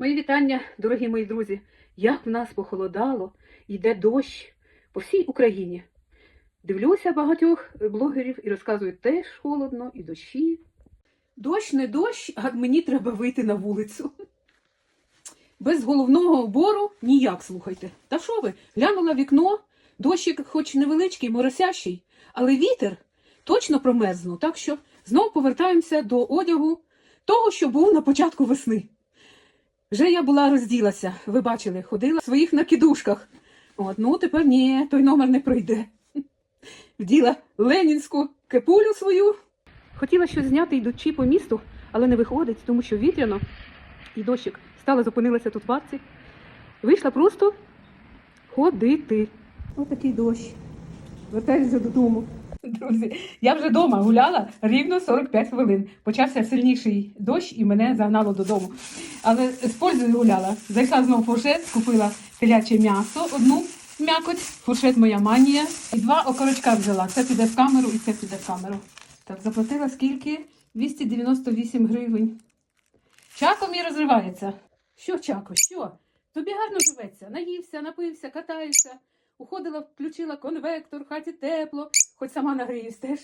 Мої вітання, дорогі мої друзі. Як в нас похолодало, йде дощ по всій Україні. Дивлюся багатьох блогерів і розказують, теж холодно і дощі. Дощ не дощ, а мені треба вийти на вулицю. Без головного убору ніяк, слухайте. Та що ви? Глянула вікно, дощик хоч невеличкий, моросящий, але вітер точно промерзну. Так що знов повертаємося до одягу того, що був на початку весни. Вже я була розділася, ви бачили, ходила в своїх накидушках. От, ну тепер ні, той номер не пройде. Вділа ленінську кепулю свою. Хотіла щось зняти, йдучи по місту, але не виходить, тому що вітряно і дощик. Стала, зупинилася тут в арці. Вийшла просто ходити. Ось такий дощ. Вертаюся додому. Друзі, я вже вдома гуляла рівно 45 хвилин. Почався сильніший дощ і мене загнало додому. Але з пользою гуляла. Зайшла знову в фуршет, купила теляче м'ясо, одну м'якоть, фуршет моя манія. І два окорочка взяла. Це піде в камеру і це піде в камеру. Так, заплатила скільки? 298 гривень. Чако мій розривається. Що, Чако, що? Тобі гарно живеться. Наївся, напився, катаюся. Уходила, включила конвектор, в хаті тепло, хоч сама нагріюсь теж.